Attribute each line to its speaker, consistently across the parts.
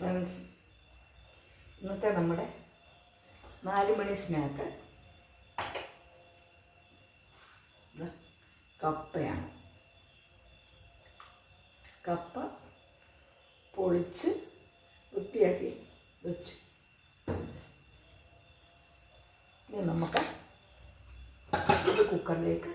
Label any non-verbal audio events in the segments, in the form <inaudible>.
Speaker 1: Friends ഇന്നത്തെ നമ്മുടെ നാല് മണി സ്നാക്ക്. കപ്പയാണ്. കപ്പ പൊളിച്ച് വൃത്തിയാക്കി വെച്ചു. ഇനി നമുക്ക് ഇത് കുക്കറിലേക്ക്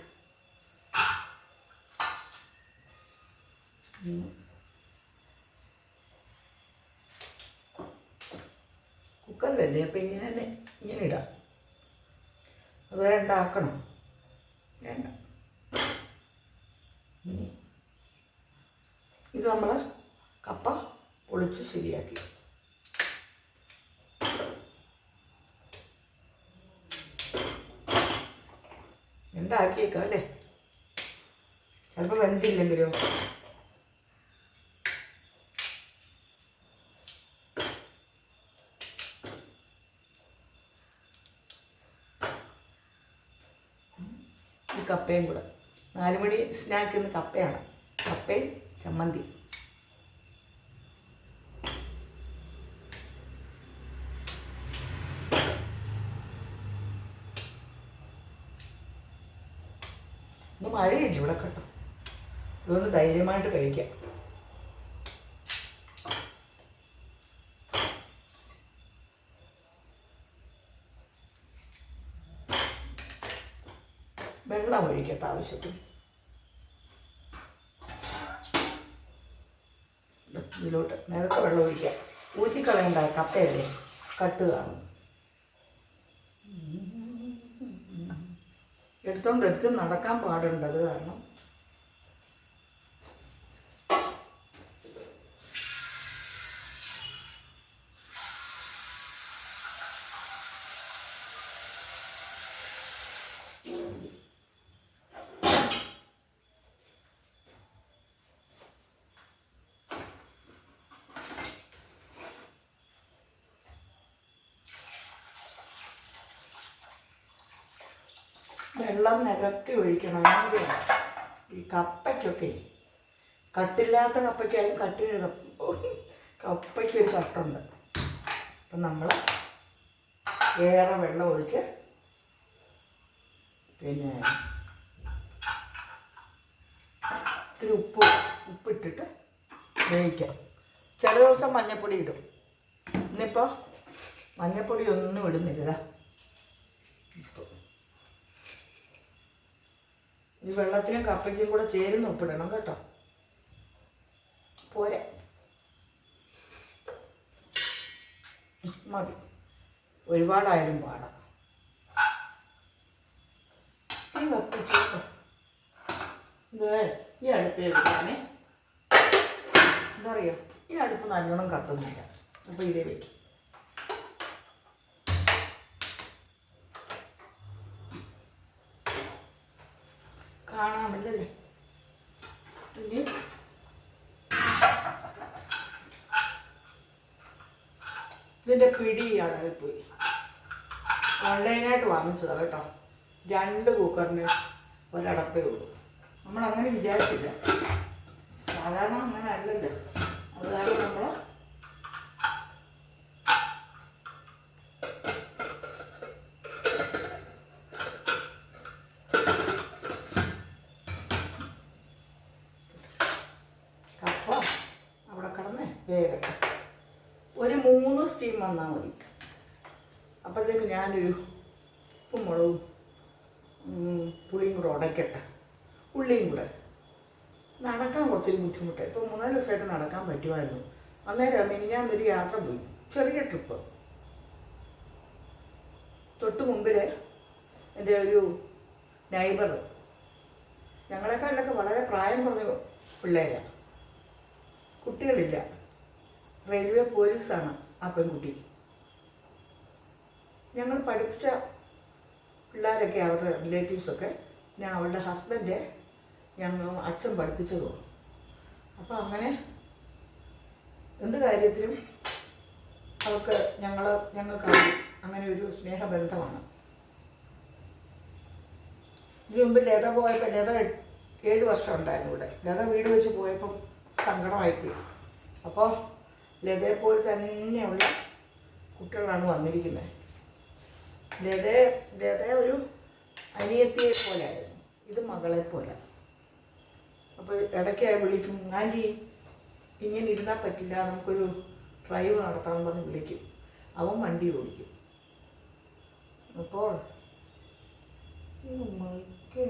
Speaker 1: കുക്കറിലല്ലേ അപ്പം ഇങ്ങനെ തന്നെ ഇങ്ങനെ ഇടാം. അതുവരെ ഉണ്ടാക്കണം. വേണ്ട. ഇത് നമ്മൾ കപ്പ പൊളിച്ച് ശരിയാക്കി. ഉണ്ടാക്കിയേക്കാം അല്ലേ? ചിലപ്പോൾ വെന്തില്ലെങ്കിലോ ഈ കപ്പയും കൂടെ. നാലുമണി സ്നാക്ക് ഇന്ന് കപ്പയാണ്. കപ്പയും ചമ്മന്തി. ഇന്ന് മഴയില്ല ഇവിടെ കേട്ടോ. ഇതൊന്ന് ധൈര്യമായിട്ട് കഴിക്കാം. വെള്ളം ഒഴിക്കട്ടെ ആവശ്യത്തിന്. ഇതിലോട്ട് നേരത്തെ വെള്ളം ഒഴിക്കാം ഊറ്റിക്കളയേണ്ട കപ്പയല്ലേ? കട്ട് കാണും എടുത്തോണ്ട് എടുത്ത് നടക്കാൻ പാടുണ്ടത് കാരണം നിരക്കി ഒഴിക്കണം അങ്ങനെയാണ് ഈ കപ്പയ്ക്കൊക്കെ കട്ടില്ലാത്ത കപ്പയ്ക്കായാലും കട്ടിന് കപ്പയ്ക്കൊരു കട്ടുണ്ട് അപ്പം നമ്മൾ ഏറെ വെള്ളം ഒഴിച്ച് പിന്നെ ഇത്തിരി ഉപ്പ് ഉപ്പിട്ടിട്ട് വേവിക്കാം. ചില ദിവസം മഞ്ഞൾപ്പൊടി ഇടും. ഇന്നിപ്പോൾ മഞ്ഞപ്പൊടി ഒന്നും ഇടുന്നില്ല ഈ വെള്ളത്തിനും കപ്പയ്ക്കും കൂടെ ചേരുന്ന ഉപ്പിടണം കേട്ടോ. പോരെ. മതി. ഒരുപാടായാലും പാടാം. ഈ അടുപ്പ് വെക്കാനേ. എന്താ അറിയോ ഈ അടുപ്പ് നല്ലോണം കത്തുന്നില്ല. അപ്പോൾ ഇതേ വെക്കും കാണാമല്ലേ ഇനി പിടി പോയി ഓൺലൈനായിട്ട് വാങ്ങിച്ചതാണ് കേട്ടോ. രണ്ട് കുക്കറിന് ഒരടപ്പേ ഉള്ളൂ. നമ്മൾ അങ്ങനെ വിചാരിച്ചില്ല. സാധാരണ അങ്ങനെ അല്ലല്ലോ. അത് കാരണം നമ്മൾ കപ്പ അവിടെ കിടന്ന് വേഗം ഒരു മൂന്ന് സ്റ്റീം വന്നാൽ മതി അപ്പോഴത്തേക്ക് ഞാനൊരു ഉപ്പും മുളകും പുളിയും കൂടെ ഉടയ്ക്കട്ടെ ഉള്ളിയും കൂടെ. നടക്കാൻ കുറച്ചൊരു ബുദ്ധിമുട്ടായി ഇപ്പോൾ മൂന്നാൽ ദിവസമായിട്ട് നടക്കാൻ പറ്റുമായിരുന്നു. അന്നേരം മിനിഞ്ഞാന്നൊരു യാത്ര പോയി. ചെറിയ ട്രിപ്പ് തൊട്ട് മുമ്പിൽ എന്റെ ഒരു നൈബർ ഞങ്ങളെക്കാളിലൊക്കെ വളരെ പ്രായം കുറഞ്ഞ പിള്ളേരാണ് കുട്ടികളില്ല. റെയിൽവേ പോലീസാണ് ആ പെൺകുട്ടി. ഞങ്ങൾ പഠിപ്പിച്ച പിള്ളേരൊക്കെ അവരുടെ റിലേറ്റീവ്സൊക്കെ ഞാൻ അവളുടെ ഹസ്ബൻഡ് ഞങ്ങൾ അച്ഛൻ പഠിപ്പിച്ചതും. അപ്പോൾ അങ്ങനെ എന്ത് കാര്യത്തിലും അവൾക്ക് ഞങ്ങൾ ഞങ്ങൾക്ക് അങ്ങനെ ഒരു സ്നേഹബന്ധമാണ്. ഇതിനു മുമ്പ് ലത പോയപ്പോൾ ലത ഏഴ് വർഷം ഉണ്ടായിരുന്നു ഇവിടെ. ലത വീട് വെച്ച് പോയപ്പം സങ്കടമായിപ്പോയി. അപ്പോൾ ലതയെ പോലെ തന്നെയുള്ള കുട്ടികളാണ് വന്നിരിക്കുന്നത് ലത ലത ഒരു അനിയത്തിയെ പോലെയായിരുന്നു ഇത് മകളെ പോലെ. അപ്പോൾ ഇടയ്ക്ക് വിളിക്കും ആന്റി ഇങ്ങനെ ഇരുന്നാൽ പറ്റില്ല നമുക്കൊരു ഡ്രൈവ് നടത്താൻ പറഞ്ഞ് വിളിക്കും. അവൻ വണ്ടി ഓടിക്കും. അപ്പോൾ മൈക്ക്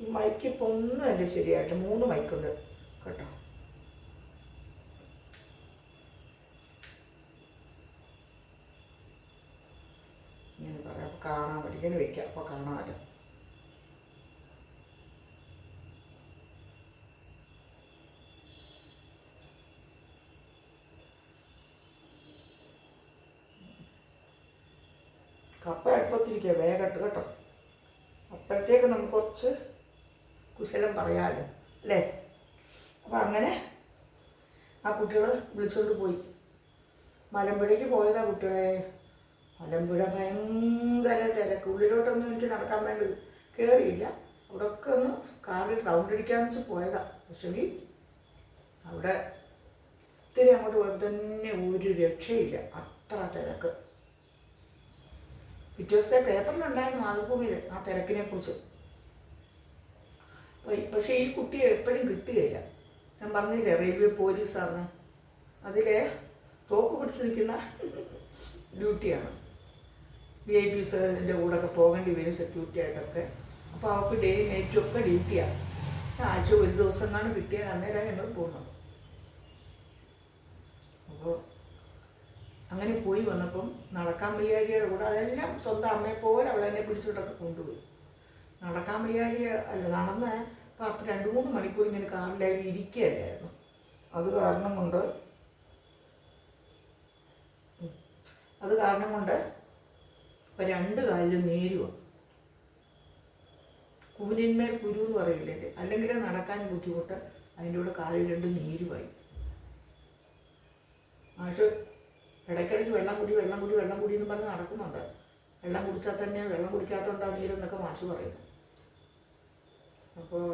Speaker 1: ഈ മൈക്ക് ഒന്നും എന്റെ ശരിയായിട്ട്. മൂന്ന് മൈക്കുണ്ട്. കേട്ടോ. ഇങ്ങനെ പറയാം. അപ്പോൾ കാണാൻ പറ്റും ഇങ്ങനെ വയ്ക്കാം അപ്പോൾ കാണാമല്ലോ. കപ്പ അടുപ്പത്തിരിക്കുക വേഗട്ട് കേട്ടോ. അപ്പോഴത്തേക്ക് നമുക്ക് കുറച്ച് കുശലം പറയാമല്ലോ അല്ലേ? അപ്പം അങ്ങനെ ആ കുട്ടികൾ വിളിച്ചുകൊണ്ട് പോയി. മലമ്പുഴയ്ക്ക് പോയതാ കുട്ടികളെ. മലമ്പുഴ ഭയങ്കര തിരക്ക്. ഉള്ളിലോട്ടൊന്നും എനിക്ക് നടക്കാൻ വേണ്ടി കയറിയില്ല അവിടെയൊക്കെ ഒന്ന് കാറിൽ റൗണ്ട് അടിക്കാന്ന് വെച്ച് പോയതാ. പക്ഷേ അവിടെ ഒത്തിരി അങ്ങോട്ട് പോയപ്പോൾ തന്നെ ഒരു രക്ഷയില്ല. അത്ര തിരക്ക്. പിറ്റേ ദിവസത്തെ പേപ്പറിലുണ്ടായിരുന്നു മാതൃഭൂമിയിൽ ആ തിരക്കിനെ കുറിച്ച്. പക്ഷേ ഈ കുട്ടിയെ എപ്പോഴും കിട്ടുകയില്ല. ഞാൻ പറഞ്ഞില്ലേ റെയിൽവേ പോലീസാണ് അതിലെ തോക്ക് പിടിച്ച് നിൽക്കുന്ന <laughs> ഡ്യൂട്ടിയാണ് വി ഐ പിസിന്റെ കൂടെ ഒക്കെ പോകേണ്ടി വരും സെക്യൂരിറ്റി ആയിട്ടൊക്കെ. അപ്പോൾ അവർക്ക് ഡേ നൈറ്റും ഒക്കെ ഡ്യൂട്ടിയാണ് ആഴ്ച ഒരു ദിവസം കാണും കിട്ടിയാൽ അന്നേരം ഞങ്ങൾ പോകുന്നത് അപ്പോൾ അങ്ങനെ പോയി വന്നപ്പം നടക്കാൻ വയ്യാഴിയുടെ കൂടെ അതെല്ലാം സ്വന്തം അമ്മയെ പോലെ അവളെന്നെ പിടിച്ചിട്ടൊക്കെ കൊണ്ടുപോയി. നടക്കാൻ വയ്യാഴിയ അല്ല നടന്ന് പത്ത് രണ്ട് മൂന്ന് മണിക്കൂർ ഇങ്ങനെ കാറിലായി ഇരിക്കുകയല്ലായിരുന്നു. അത് കാരണം കൊണ്ട്. അത് കാരണം കൊണ്ട് ഇപ്പം രണ്ട് കാലിലും നീരുവ. കൂനിന്മേൽ കുരു എന്ന് പറയില്ലേ അല്ലെങ്കിൽ നടക്കാൻ ബുദ്ധിമുട്ട് അതിന്റെ കൂടെ കാലിൽ രണ്ട് നേരുവായി. മാഷ് ഇടയ്ക്കിടയ്ക്ക് വെള്ളം കുടി വെള്ളം കുടി വെള്ളം കുടി എന്ന് പറഞ്ഞ് നടക്കുന്നുണ്ട്. വെള്ളം കുടിച്ചാൽ തന്നെ വെള്ളം കുടിക്കാത്തതുകൊണ്ടാ നീരെന്നൊക്കെ മാഷ് പറയുന്നു. അപ്പോൾ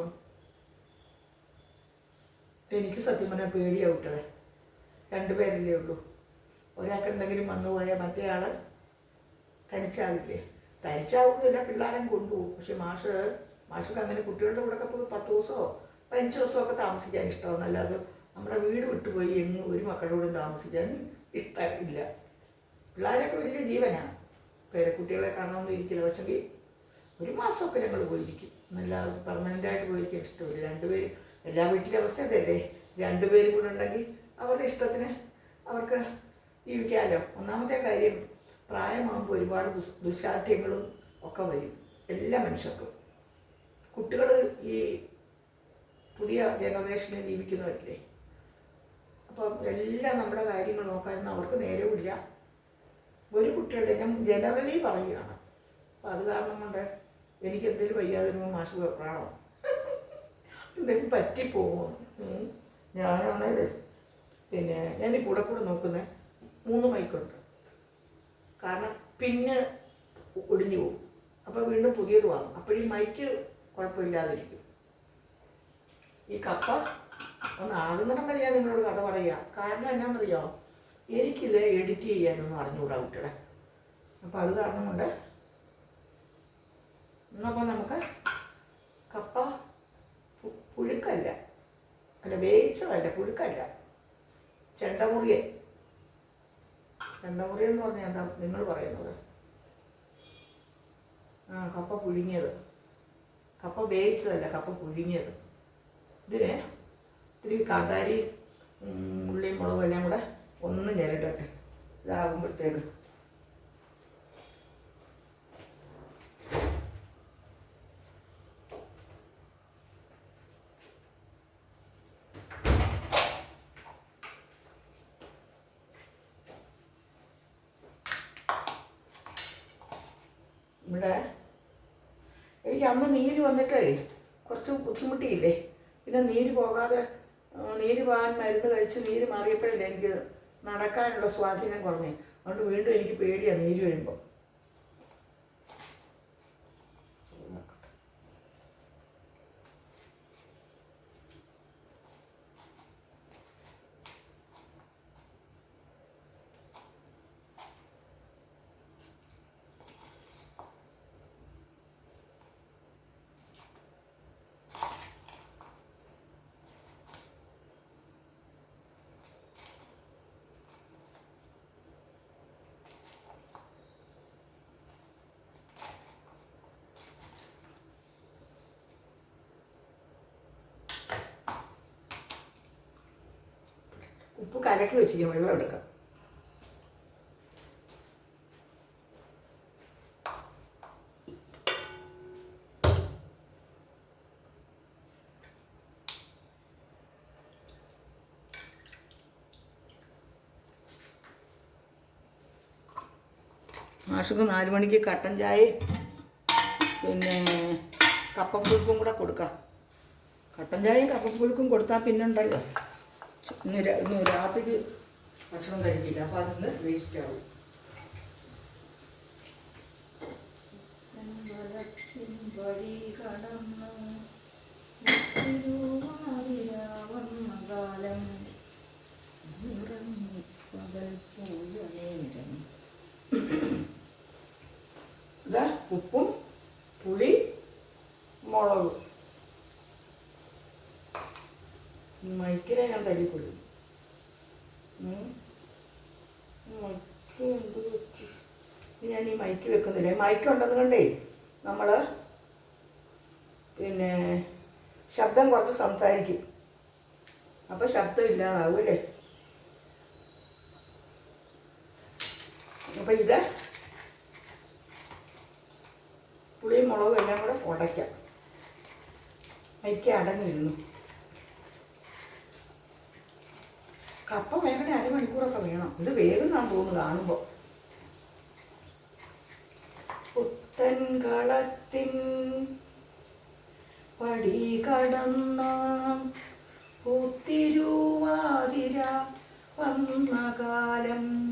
Speaker 1: എനിക്ക് സത്യം പറഞ്ഞാൽ പേടിയാവിട്ടത് രണ്ടുപേരല്ലേ ഉള്ളൂ. ഒരാൾക്ക് എന്തെങ്കിലും വന്നു പോയാൽ മറ്റേ ആൾ തനിച്ചാവില്ലേ? തരിച്ചാവുന്നില്ല പിള്ളേരെ കൊണ്ടുപോകും. പക്ഷെ മാഷ് മാഷൊക്കെ അങ്ങനെ കുട്ടികളുടെ കൂടെ ഒക്കെ പോയി പത്ത് ദിവസമോ പതിനഞ്ച് ദിവസമോ ഒക്കെ താമസിക്കാൻ ഇഷ്ടമാണ് അല്ലാതെ നമ്മുടെ വീട് വിട്ടുപോയി എങ്ങും ഒരു മക്കളോടും താമസിക്കാൻ ഇഷ്ടമില്ല പിള്ളേരൊക്കെ വലിയ ജീവനാണ് പേരക്കുട്ടികളെ കാണണമെന്ന് ഇരിക്കില്ല. പക്ഷെങ്കിൽ ഒരു മാസമൊക്കെ ഞങ്ങൾ പോയിരിക്കും. എന്നല്ലാതെ പെർമനന്റായിട്ട് പോയിരിക്കാൻ ഇഷ്ടമില്ല. രണ്ടുപേരും എല്ലാ വീട്ടിലെ അവസ്ഥ അതല്ലേ രണ്ടുപേരും കൂടെ ഉണ്ടെങ്കിൽ അവരുടെ ഇഷ്ടത്തിന് അവർക്ക് ജീവിക്കാമല്ലോ. ഒന്നാമത്തെ കാര്യം പ്രായമാകുമ്പോൾ ഒരുപാട് ദുഷ് ദുശാഠ്യങ്ങളും ഒക്കെ വരും. എല്ലാ മനുഷ്യർക്കും. കുട്ടികൾ ഈ പുതിയ ജനറേഷനിൽ ജീവിക്കുന്നവരില്ലേ? അപ്പം എല്ലാം നമ്മുടെ കാര്യങ്ങൾ നോക്കാനൊന്നും അവർക്ക് നേരമില്ല ഒരു കുട്ടിയുടെ ഞാൻ ജനറലി പറയുകയാണ്. അപ്പം അത് കാരണം കൊണ്ട് എനിക്ക് എന്തെങ്കിലും വയ്യാതെ വരുമ്പോൾ മാഷ് വെപ്രാണോ എന്തെങ്കിലും പറ്റിപ്പോകും. ഞാനാണെങ്കിൽ പിന്നെ ഞാൻ ഈ കൂടെ കൂടെ നോക്കുന്നത് മൂന്ന് മൈക്കുണ്ട് കാരണം പിന്നെ ഒടിഞ്ഞു പോകും. അപ്പോൾ വീണ്ടും പുതിയത് വാങ്ങും. അപ്പോഴീ മൈക്ക് കുഴപ്പമില്ലാതിരിക്കും. ഈ കപ്പ ഒന്ന് ആകുന്നിടം വരെ ഞാൻ നിങ്ങളോട് കഥ പറയുക കാരണം എന്നാണെന്നറിയോ എനിക്കിത് എഡിറ്റ് ചെയ്യാനൊന്നും അറിഞ്ഞുകൂടാ കുട്ടികളെ. അപ്പോൾ അത് കാരണം കൊണ്ട് എന്നപ്പോൾ നമുക്ക് കപ്പ പുഴുക്കല്ല. അല്ല വേവിച്ചതല്ല പുഴുക്കല്ല. ചെണ്ടമുറിയൻ ചെണ്ടമുറിയൻ എന്ന് പറഞ്ഞാൽ എന്താ നിങ്ങൾ പറയുന്നത്? ആ കപ്പ പുഴുങ്ങിയത്. കപ്പ വേവിച്ചതല്ല കപ്പ പുഴുങ്ങിയത്. ഇതിന് ഇത്തിരി കാന്താരി ഉള്ളിയും മുളകും എല്ലാം കൂടെ ഒന്ന് ഞെരട്ടട്ടെ ഇതാകുമ്പോഴത്തേക്ക് ഇവിടെ എനിക്ക് അന്ന് നീര് വന്നിട്ടേ കുറച്ച് ബുദ്ധിമുട്ടിയില്ലേ? പിന്നെ നീര് പോകാതെ നീര് പോകാൻ മരുന്ന് കഴിച്ച് നീര് മാറിയപ്പോഴല്ലേ എനിക്ക് നടക്കാനുള്ള സ്വാധീനം കുറഞ്ഞേ? അതുകൊണ്ട് വീണ്ടും എനിക്ക് പേടിയാണ് നീര് വരുമ്പോൾ കലക്കി വെച്ചിരിക്കും വെള്ളം എടുക്കാം. മാഷക്ക് നാല് മണിക്ക് കട്ടൻ ചായ പിന്നെ കപ്പം പുഴുക്കും കൂടെ കൊടുക്കാം. കട്ടൻ ചായയും കപ്പം പുഴുക്കും കൊടുത്താൽ പിന്നെ ഉണ്ടല്ലോ ചു- രാത്രിക്ക് ഭക്ഷണം കഴിക്കില്ല. അപ്പൊ അതിന്ന് വേസ്റ്റ് ആവും. ഉപ്പും പുളി മുളകും ഈ മൈക്കിനെ ഞാൻ തല്ലിക്കൊള്ളു മൈക്ക് എന്ത് ഞാൻ ഈ മൈക്ക് വെക്കുന്നില്ല. മൈക്ക് ഉണ്ടെന്ന് കണ്ടേ നമ്മൾ പിന്നെ ശബ്ദം കുറച്ച് സംസാരിക്കും. അപ്പോൾ ശബ്ദം ഇല്ലാതാവും അല്ലേ? അപ്പം ഇത് പുളിയും മുളകും എല്ലാം കൂടെ ഉടയ്ക്കാം മൈക്ക് അടങ്ങിയിരുന്നു കപ്പ വേഗണേ അരമണിക്കൂറൊക്കെ വേണം. ഇത് വേഗം തോന്നുന്നു കാണുമ്പോൾ പുത്തൻ കളത്തിൻ പടി കടന്ന. പൂത്തിരുവാതിര വന്ന കാലം.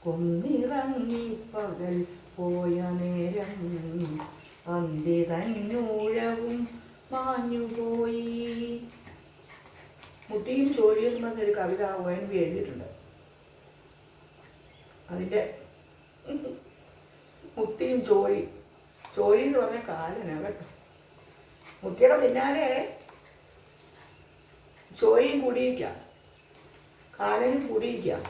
Speaker 1: കൊന്നിറങ്ങി പകൽ പോയ നേരം അന്തി തന്നൂഴവും മാഞ്ഞുപോയി. മുത്തിയും ചോഴിയും എന്നൊരു കവിത ഒ എൻ വി എഴുതിയിട്ടുണ്ട്. അതിന്റെ മുത്തിയും ചോഴി ചോഴി എന്ന് പറഞ്ഞ കാലനാണ് കേട്ടോ. മുത്തിയുടെ പിന്നാലെ ചോഴിയും കൂടിയിരിക്കാം. കാലനും കൂടിയിരിക്കാം.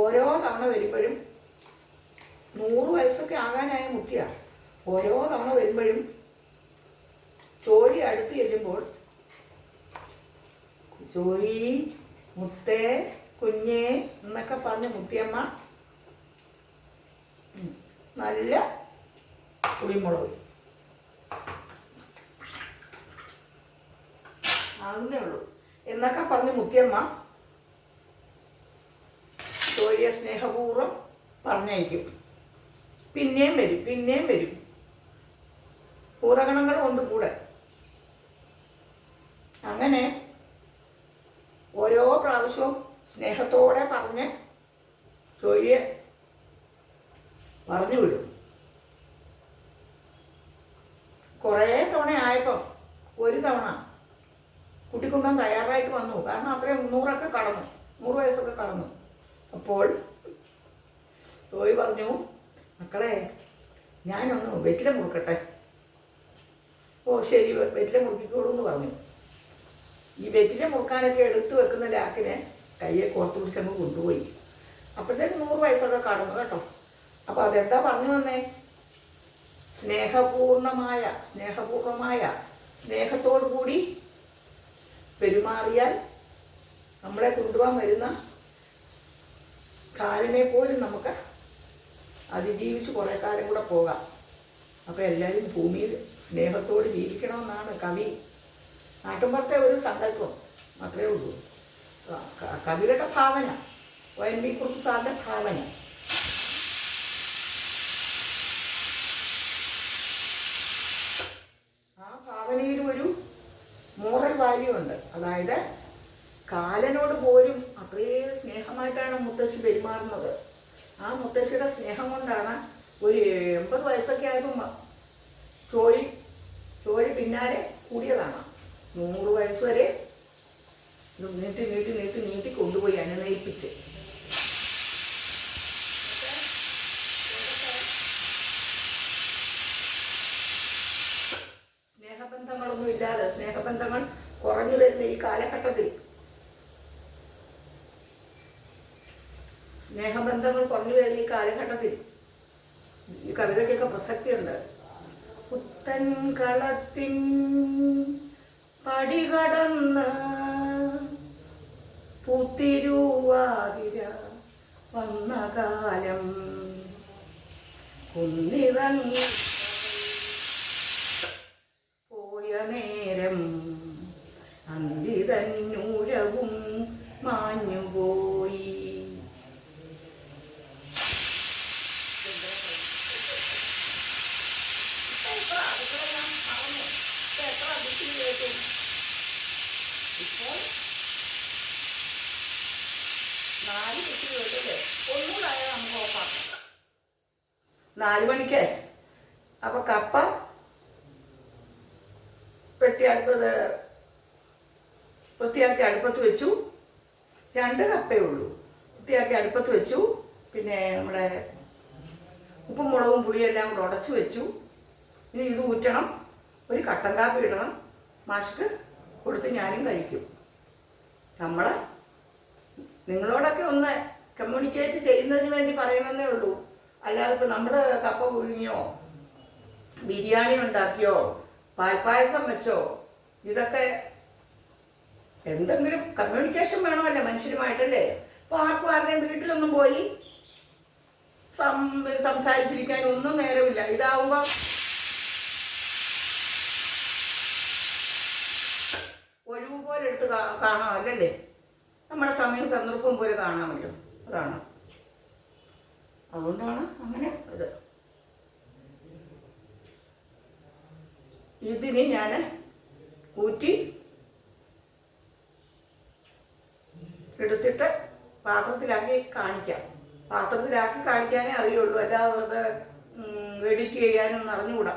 Speaker 1: ഓരോ തവണ വരുമ്പോഴും നൂറ് വയസ്സൊക്കെ ആകാനായ മുത്തിയ ഓരോ തവണ വരുമ്പോഴും ചോഴി അടുത്ത് ചെല്ലുമ്പോൾ ചോഴി മുത്തേ കുഞ്ഞേ എന്നൊക്കെ പറഞ്ഞ് മുത്തിയമ്മ. നല്ല പുളിമുളക് ആകുന്നേ ഉള്ളൂ. എന്നൊക്കെ പറഞ്ഞ് മുത്തിയമ്മ ചോഴിയെ സ്നേഹപൂർവം പറഞ്ഞയക്കും. പിന്നെയും വരും പിന്നെയും വരും. ഭൂതഗണങ്ങൾ കൊണ്ട് കൂടെ. അങ്ങനെ ഓരോ പ്രാവശ്യവും സ്നേഹത്തോടെ പറഞ്ഞ് ചോഴിയെ പറഞ്ഞു വിടും. കുറേ തവണ ആയപ്പോൾ ഒരു തവണ കുട്ടിക്കുണ്ടം തയ്യാറായിട്ട് വന്നു. കാരണം അത്രയും നൂറൊക്കെ കടന്നു. നൂറ് വയസ്സൊക്കെ കടന്നു. അപ്പോൾ തോയി പറഞ്ഞു മക്കളെ ഞാനൊന്ന് വെറ്റില മുറുക്കട്ടെ ഓ ശരി വെറ്റില മുറുക്കിക്കോളൂ എന്ന് പറഞ്ഞു. ഈ വെറ്റിലെ മുറുക്കാനൊക്കെ എടുത്തു വെക്കുന്ന ലാക്കിനെ കയ്യെ കോർത്ത് പിടിച്ചങ്ങ് കൊണ്ടുപോയി. അപ്പോഴത്തേക്ക് നൂറ് വയസ്സൊക്കെ കടന്നു കേട്ടോ. അപ്പോൾ അതെന്താ പറഞ്ഞു വന്നേ? സ്നേഹപൂർണമായ സ്നേഹപൂർണമായ സ്നേഹത്തോടു കൂടി പെരുമാറിയാൽ നമ്മളെ കൊണ്ടുപോകാൻ വരുന്ന കാലിനെ പോലും നമുക്ക് അതിജീവിച്ച് കുറേ കാലം കൂടെ പോകാം. അപ്പോൾ എല്ലാവരും ഭൂമിയിൽ സ്നേഹത്തോട് ജീവിക്കണമെന്നാണ് കവി നാട്ടുമ്പുറത്തെ ഒരു സങ്കല്പം. മാത്രമേ ഉള്ളൂ. കവിയുടെ ഭാവന. ഒ എൻ വി കുറുപ്പ് സാറിന്റെ ഭാവന. ആ ഭാവനയിൽ ഒരു മോറൽ വാല്യൂ ഉണ്ട്. അതായത് കാലനോട് പോലും അത്രയും സ്നേഹമായിട്ടാണ് മുത്തശ്ശി പെരുമാറുന്നത്. ആ മുത്തശ്ശിയുടെ സ്നേഹം കൊണ്ടാണ് ഒരു എൺപത് വയസ്സൊക്കെ ആയപ്പോൾ ചോഴി ചോഴി പിന്നാലെ കൂടിയതാണ്. നൂറ് വയസ്സ് വരെ ഇത് നീട്ടി നീട്ടി നീട്ടി നീട്ടി കൊണ്ടുപോയി അനുനയിപ്പിച്ച്. സ്നേഹബന്ധങ്ങളൊന്നും ഇല്ലാതെ സ്നേഹബന്ധങ്ങൾ കുറഞ്ഞു വരുന്ന ഈ കാലഘട്ടത്തിൽ സ്നേഹബന്ധങ്ങൾ കുറഞ്ഞു വരുന്ന ഈ കാലഘട്ടത്തിൽ ഈ കവിതയ്ക്കൊക്കെ പ്രസക്തിയുണ്ട്. പുത്തൻ കളത്തിൻ പടികടന്ന് പുത്തിരുവാതിര വന്ന കാലം കുന്നിറങ്ങി നാല് മണിക്ക്. അപ്പൊ കപ്പ പെട്ടി അടുപ്പത് വൃത്തിയാക്കി അടുപ്പത്ത് വെച്ചു. രണ്ട് കപ്പേ ഉള്ളൂ. വൃത്തിയാക്കി അടുപ്പത്ത് വെച്ചു. പിന്നെ നമ്മുടെ ഉപ്പും മുളകും പുളിയെല്ലാം കൂടെ ഉടച്ചു വെച്ചു. ഇനി ഇത് ഊറ്റണം. ഒരു കട്ടൻ കാപ്പി ഇടണം. മാഷ്ക്ക് കൊടുത്ത് ഞാനും കഴിക്കും. നമ്മൾ നിങ്ങളോടൊക്കെ ഒന്ന് കമ്മ്യൂണിക്കേറ്റ് ചെയ്യുന്നതിന് വേണ്ടി പറയുന്നതേ ഉള്ളൂ. അല്ലാതെ ഇപ്പം നമ്മൾ കപ്പ പുഴുങ്ങിയോ? ബിരിയാണി ഉണ്ടാക്കിയോ? പാൽപ്പായസം വെച്ചോ? ഇതൊക്കെ എന്തെങ്കിലും കമ്മ്യൂണിക്കേഷൻ വേണമല്ലേ മനുഷ്യരുമായിട്ടല്ലേ? ഇപ്പൊ ആർക്കും ആരുടെയും വീട്ടിലൊന്നും പോയി സംസാരിച്ചിരിക്കാൻ ഒന്നും നേരമില്ല. ഇതാവുമ്പോൾ ഒഴിവ് പോലെ എടുത്ത് കാണാം അല്ലല്ലേ? നമ്മുടെ സമയവും സന്ദർഭവും പോലെ കാണാമല്ലോ അതാണ്. അതുകൊണ്ടാണ് അങ്ങനെ ഇത്. ഇതിന് ഞാൻ കൂറ്റി എടുത്തിട്ട് പാത്രത്തിലാക്കി കാണിക്കാം. പാത്രത്തിലാക്കി കാണിക്കാനേ അറിയുള്ളൂ. അല്ലാതെ എഡിറ്റ് ചെയ്യാനൊന്നും അറിഞ്ഞുകൂടാ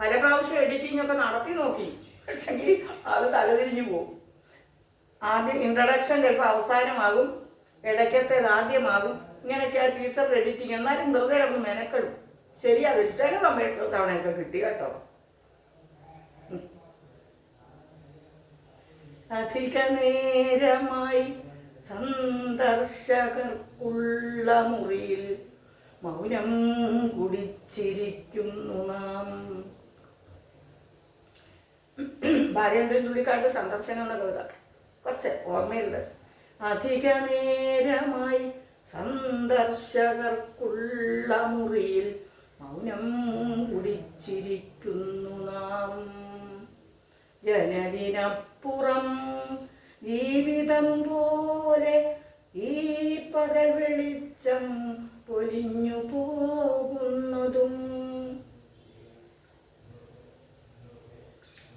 Speaker 1: പല പ്രാവശ്യം എഡിറ്റിംഗ് ഒക്കെ നടത്തി നോക്കി. പക്ഷെങ്കിൽ അത് തലതിരിഞ്ഞു പോകും ആദ്യം ഇൻട്രഡക്ഷൻ ചിലപ്പോൾ അവസാനമാകും. ഇടയ്ക്കത്തേത് ആദ്യമാകും. ഇങ്ങനെയൊക്കെ ആ ടീച്ചർ എഡിറ്റിങ് എന്നാലും വെറുതെ നമ്മൾ മെനക്കെടും. ശരിയാകും ചില സമയത്ത് തവണയൊക്കെ കിട്ടി കേട്ടോ. അധിക നേരമായി സന്ദർശകർക്കുള്ള മുറിയിൽ മൗനം കുടിച്ചിരിക്കുന്നു നാം. ഭാര്യേന്ദ്രൻ ചുള്ളിക്കാട്ട് സന്ദർശനം എന്ന കുറച്ച് ഓർമ്മയുള്ളത് അധിക നേരമായി സന്ദർശകർക്കുള്ള മുറിയിൽ മൗനം കുടിച്ചിരിക്കുന്നു നാം. ജനദിനപ്പുറം ജീവിതം പോലെ ഈ പകൽ വെളിച്ചം പൊലിഞ്ഞു പോകുന്നതും.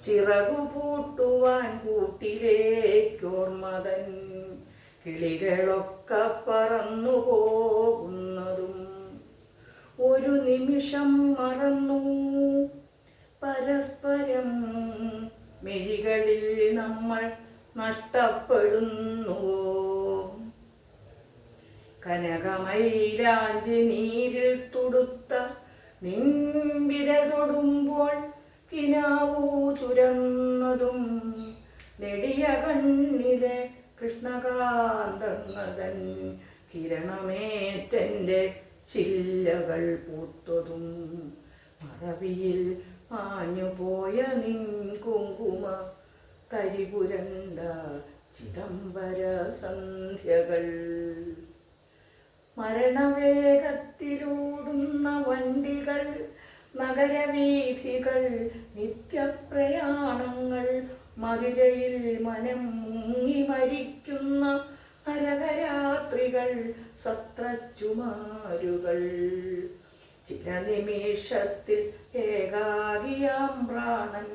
Speaker 1: ചിറകു പൂട്ടുവാൻ കൂട്ടിലേക്കോർമതൻ കിളികളൊക്കെ പറന്നു പോകുന്നതും ഒരു നിമിഷം മറന്നു. പരസ്പരം മിഴികളിൽ നമ്മൾ നഷ്ടപ്പെടുന്നു. കനകമൈരാഞ്ചി നീരിൽ തുടുത്ത നിൻവിര തൊടുമ്പോൾ കിനാവൂ ചുരന്നതും നെടിയ കണ്ണിലെ കൃഷ്ണകാന്തങ്ങതൻ കിരണമേറ്റന്റെ ചില്ലകൾ പൂത്തതും. മറവിയിൽ മാഞ്ഞുപോയ നിൻ കുങ്കുമ കരിപുരണ്ട ചിദംബര സന്ധ്യകൾ. മരണവേഗത്തിലൂടുന്ന വണ്ടികൾ നഗരവീഥികൾ നിത്യപ്രയാണങ്ങൾ മധുരയിൽ മനം മുങ്ങി മരിക്കുന്ന നരകരാത്രികൾ സത്രച്ചുമാരുകൾ. ചില നിമിഷത്തിൽ ഏകാകിയാം പ്രാണൻ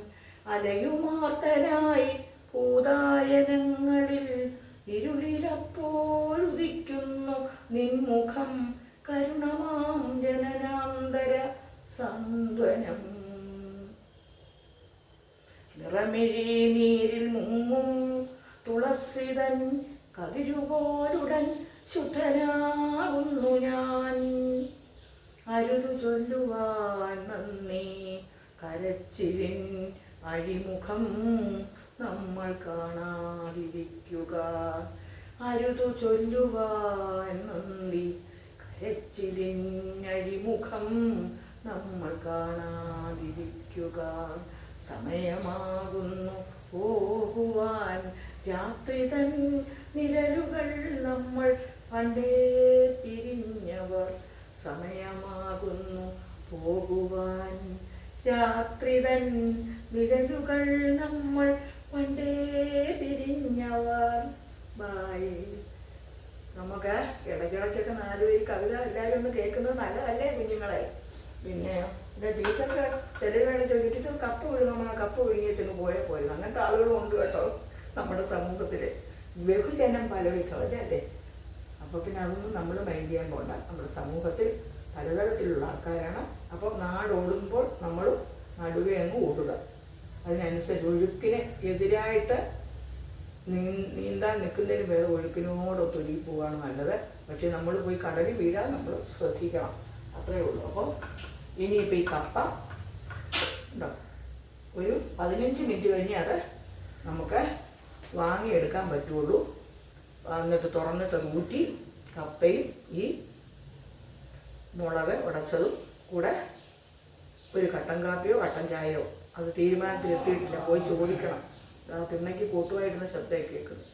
Speaker 1: അലയുമാർത്തനായി ഭൂതായനങ്ങളിൽ ഇരുളിലപ്പോഴുദിക്കുന്നു നിൻമുഖം കരുണമാം ജനനാന്തര സാന്ത്വനം. നിറമിഴി നീരിൽ മുങ്ങും തുളസിതൻ കതിരുപോലുടൻ ശുദ്ധനാകുന്നു ഞാൻ. അരുതു ചൊല്ലുവാൻ നന്ദി കരച്ചിലിൻ അഴിമുഖം നമ്മൾ കാണാതിരിക്കുക. അരുതു ചൊല്ലുവാൻ നന്ദി കരച്ചിലിൻ അഴിമുഖം നമ്മൾ കാണാതിരിക്കുക. സമയമാകുന്നു. പോകുവാൻ രാത്രി തൻ നമ്മൾ പണ്ടേ തിരിഞ്ഞവർ സമയമാകുന്നു. പോകുവാൻ രാത്രി തൻ നമ്മൾ പണ്ടേ തിരിഞ്ഞവർ ബായ്. നമുക്ക് ഇടയ്ക്കിടയ്ക്കൊക്കെ നാലുപേർ കവിത എല്ലാവരും ഒന്ന് കേൾക്കുന്നത് നല്ലതല്ലേ കുഞ്ഞുങ്ങളെ? പിന്നെ ടീച്ചർക്ക് ചെലവ് വേണം ചോദിക്കും ടീച്ചർ കപ്പ് വിഴുങ്ങുമ്പോൾ ആ കപ്പ് വിഴുങ്ങിയച്ചു പോയാൽ പോയത് അങ്ങനത്തെ ആളുകളും ഉണ്ട് കേട്ടോ നമ്മുടെ സമൂഹത്തിൽ ബഹുജനം പല അല്ലേ അപ്പോൾ പിന്നെ അതൊന്നും നമ്മൾ മൈൻഡ് ചെയ്യാൻ പോകണ്ട നമ്മുടെ സമൂഹത്തിൽ പലതരത്തിലുള്ള ആൾക്കാരാണ്. അപ്പോൾ നാടോടുമ്പോൾ നമ്മൾ നടുവേ അങ്ങ് ഓടുക. അതിനനുസരിച്ച് ഒഴുക്കിന് എതിരായിട്ട് നീന്താൻ നിൽക്കുന്നതിന് വേറെ ഒഴുക്കിനോടൊത്ത് ഒഴുകി പോവുകയാണ് നല്ലത്. പക്ഷെ നമ്മൾ പോയി കടലിൽ വീഴാൻ നമ്മൾ ശ്രദ്ധിക്കണം. അത്രേ ഉള്ളൂ. അപ്പോൾ ഇനിയിപ്പോൾ ഈ കപ്പ ഉണ്ടോ? ഒരു പതിനഞ്ച് മിനിറ്റ് കഴിഞ്ഞ് അത് നമുക്ക് വാങ്ങിയെടുക്കാൻ പറ്റുള്ളൂ. എന്നിട്ട് തുറന്നിട്ട് ഊറ്റി കപ്പയും ഈ മുളക് ഉടച്ചതും കൂടെ ഒരു കട്ടൻ കാപ്പിയോ കട്ടൻ ചായയോ അത് തീരുമാനത്തിലെത്തിയിട്ടില്ല പോയി ചോദിക്കണം. ആ തിണ്ണയ്ക്ക് കൂട്ടുമായിരുന്ന ശബ്ദമൊക്കെ കേൾക്കുന്നു.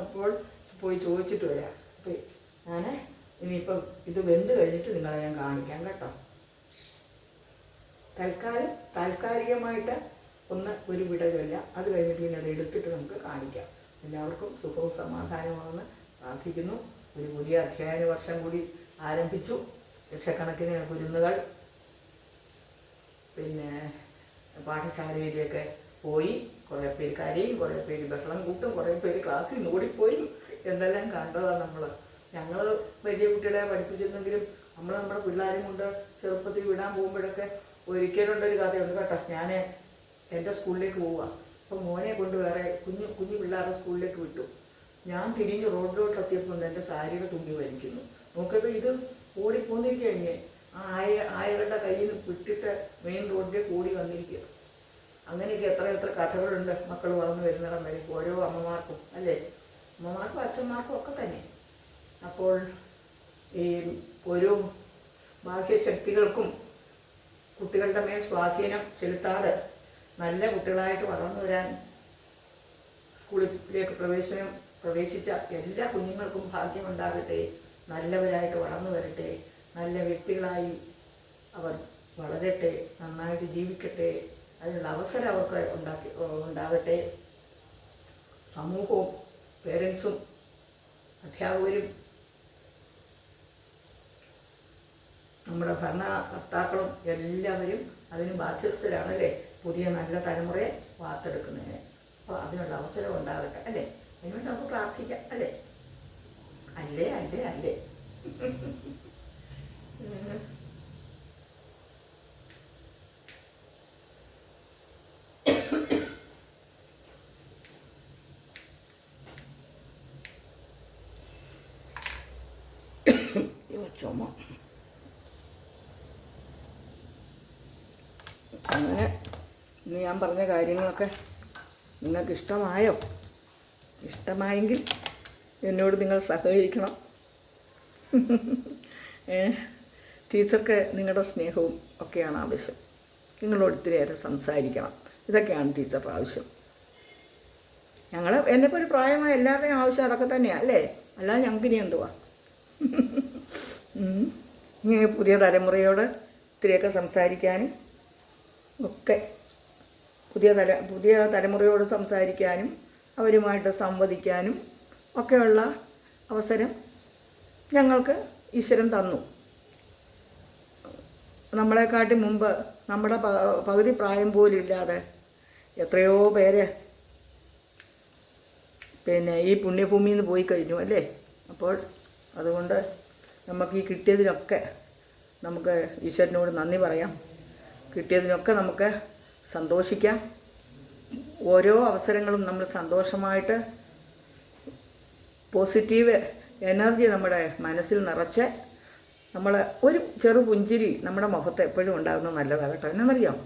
Speaker 1: അപ്പോൾ പോയി ചോദിച്ചിട്ട് വരാം. അപ്പോൾ ഞാൻ ഇനിയിപ്പം ഇത് വെന്ത് കഴിഞ്ഞിട്ട് നിങ്ങളെ ഞാൻ കാണിക്കാം കേട്ടോ. തൽക്കാലം താൽക്കാലികമായിട്ട് ഒന്ന് ഒരു വിടവില്ല. അത് കഴിഞ്ഞിട്ട് പിന്നെ അത് എടുത്തിട്ട് നമുക്ക് കാണിക്കാം. എല്ലാവർക്കും സുഖവും സമാധാനവുമാണെന്ന് പ്രാർത്ഥിക്കുന്നു. ഒരു പുതിയ അധ്യയന വർഷം കൂടി ആരംഭിച്ചു. ലക്ഷക്കണക്കിന് കുരുന്നുകൾ പിന്നെ പാഠശാലയിലേക്ക് പോയി. കുറേ പേര് കരയും കുറേ പേര് ബഹളം കൂട്ടും കുറേ പേര് ക്ലാസ്സിൽ ഓടിപ്പോയി എന്തെല്ലാം കണ്ടതാണ് നമ്മൾ ഞങ്ങൾ വലിയ കുട്ടികളെ പഠിപ്പിച്ചിരുന്നെങ്കിലും നമ്മൾ നമ്മുടെ പിള്ളേരെയും കൊണ്ട് ചെറുപ്പത്തിൽ വിടാൻ പോകുമ്പോഴൊക്കെ ഒരിക്കലുണ്ടൊരു കഥയുണ്ട് കേട്ടോ. ഞാൻ എന്റെ സ്കൂളിലേക്ക് പോവുക. അപ്പോൾ മോനെ കൊണ്ട് വേറെ കുഞ്ഞു കുഞ്ഞു പിള്ളേരുടെ സ്കൂളിലേക്ക് വിട്ടു. ഞാൻ തിരിഞ്ഞ് റോഡിലോട്ട് എത്തിയപ്പോൾ എന്റെ സാരിയുടെ തുമ്പി വലിക്കുന്നു. നോക്കിയപ്പോൾ ഇത് ഓടിപ്പോന്നിരിക്കഴിഞ്ഞേ ആ ആയ ആയകളുടെ കയ്യിൽ നിന്ന് വിട്ടിട്ട് മെയിൻ റോഡിലേക്ക് ഓടി വന്നിരിക്കുക. അങ്ങനെയൊക്കെ എത്ര എത്ര കഥകളുണ്ട് മക്കൾ വളർന്നു വരുന്നിടം വരെ. ഓരോ അമ്മമാർക്കും അല്ലേ? അമ്മമാർക്കും അച്ഛന്മാർക്കും ഒക്കെ തന്നെ. അപ്പോൾ ഈ ഓരോ ബാഹ്യശക്തികൾക്കും കുട്ടികളുടെ മേൽ സ്വാധീനം ചെലുത്താതെ നല്ല കുട്ടികളായിട്ട് വളർന്നു വരാൻ സ്കൂളിലേക്ക് പ്രവേശനം പ്രവേശിച്ച എല്ലാ കുഞ്ഞുങ്ങൾക്കും ഭാഗ്യമുണ്ടാകട്ടെ നല്ലവരായിട്ട് വളർന്നു വരട്ടെ നല്ല വ്യക്തികളായി അവർ വളരട്ടെ നന്നായിട്ട് ജീവിക്കട്ടെ അതിനുള്ള അവസരം അവർക്ക് ഉണ്ടാക്കി ഉണ്ടാകട്ടെ. സമൂഹവും പേരൻസും അധ്യാപകരും നമ്മുടെ ഭരണകർത്താക്കളും എല്ലാവരും അതിന് ബാധ്യസ്ഥരാണല്ലേ? പുതിയ നല്ല തലമുറയെ വാർത്തെടുക്കുന്നതിന്. അപ്പോൾ അതിനുള്ള അവസരം ഉണ്ടാകട്ടെ അല്ലേ? അതിനുവേണ്ടി നമുക്ക് പ്രാർത്ഥിക്കാം അല്ലേ? അല്ലേ അല്ലേ അല്ലേ? <coughs> ചുമ അങ്ങനെ ഇന്ന് ഞാൻ പറഞ്ഞ കാര്യങ്ങളൊക്കെ നിങ്ങൾക്ക് ഇഷ്ടമായോ ഇഷ്ടമായെങ്കിൽ എന്നോട് നിങ്ങൾ സഹകരിക്കണം. <laughs> ടീച്ചർക്ക് നിങ്ങളുടെ സ്നേഹവും ഒക്കെയാണ് ആവശ്യം. നിങ്ങളോട് ഒത്തിരിയേറെ സംസാരിക്കണം. ഇതൊക്കെയാണ് ടീച്ചറുടെ ആവശ്യം. ഞങ്ങൾ എന്നെപ്പോലെ പ്രായമായ എല്ലാവരുടെയും ആവശ്യം അതൊക്കെ തന്നെയാണ് അല്ലേ? അല്ലാതെ ഞങ്ങൾക്ക് ഇനി എന്തുവാ. <laughs> ഇനി പുതിയ തലമുറയോട് ഇത്തിരിയൊക്കെ സംസാരിക്കാനും ഒക്കെ പുതിയ തല പുതിയ തലമുറയോട് സംസാരിക്കാനും അവരുമായിട്ട് സംവദിക്കാനും ഒക്കെയുള്ള അവസരം ഞങ്ങൾക്ക് ഈശ്വരൻ തന്നു. നമ്മളെക്കാട്ടി മുമ്പ് നമ്മുടെ പകുതി പ്രായം പോലും ഇല്ലാതെ എത്രയോ പേര് പിന്നെ ഈ പുണ്യഭൂമിയിൽ നിന്ന് പോയി കഴിഞ്ഞു അല്ലേ? അപ്പോൾ അതുകൊണ്ട് നമുക്ക് ഈ കിട്ടിയതിനൊക്കെ നമുക്ക് ഈശ്വരനോട് നന്ദി പറയാം. കിട്ടിയതിനൊക്കെ നമുക്ക് സന്തോഷിക്കാം. ഓരോ അവസരങ്ങളും നമ്മൾ സന്തോഷമായിട്ട് പോസിറ്റീവ് എനർജി നമ്മുടെ മനസ്സിൽ നിറച്ച് നമ്മൾ ഒരു ചെറു പുഞ്ചിരി നമ്മുടെ മുഖത്ത് എപ്പോഴും ഉണ്ടാകുന്നത് നല്ലതാണ് കേട്ടോ. എന്നറിയാം?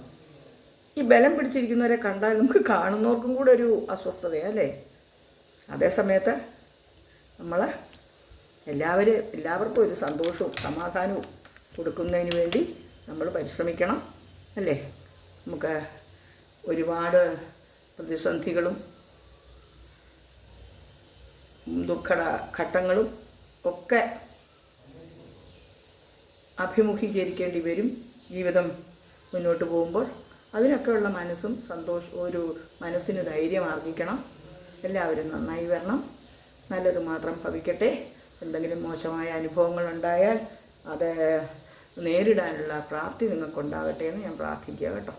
Speaker 1: ഈ ബലം പിടിച്ചിരിക്കുന്നവരെ കണ്ടാൽ നമുക്ക് കാണുന്നവർക്കും കൂടെ ഒരു അസ്വസ്ഥതയാണ് അല്ലേ? അതേ സമയത്ത് നമ്മൾ എല്ലാവരും എല്ലാവർക്കും ഒരു സന്തോഷവും സമാധാനവും കൊടുക്കുന്നതിന് വേണ്ടി നമ്മൾ പരിശ്രമിക്കണം അല്ലേ? നമുക്ക് ഒരുപാട് പ്രതിസന്ധികളും ദുഃഖ ഘട്ടങ്ങളും ഒക്കെ അഭിമുഖീകരിക്കേണ്ടി വരും. ജീവിതം മുന്നോട്ട് പോകുമ്പോൾ അതിനൊക്കെയുള്ള മനസ്സും സന്തോഷ ഒരു മനസ്സിന് ധൈര്യം ആർജിക്കണം. എല്ലാവരും നന്നായി വരണം. നല്ലത് മാത്രം ഭവിക്കട്ടെ. എന്തെങ്കിലും മോശമായ അനുഭവങ്ങൾ ഉണ്ടായാൽ അത് നേരിടാനുള്ള പ്രാപ്തി നിങ്ങൾക്കുണ്ടാകട്ടെ എന്ന് ഞാൻ പ്രാർത്ഥിക്കുക കേട്ടോ.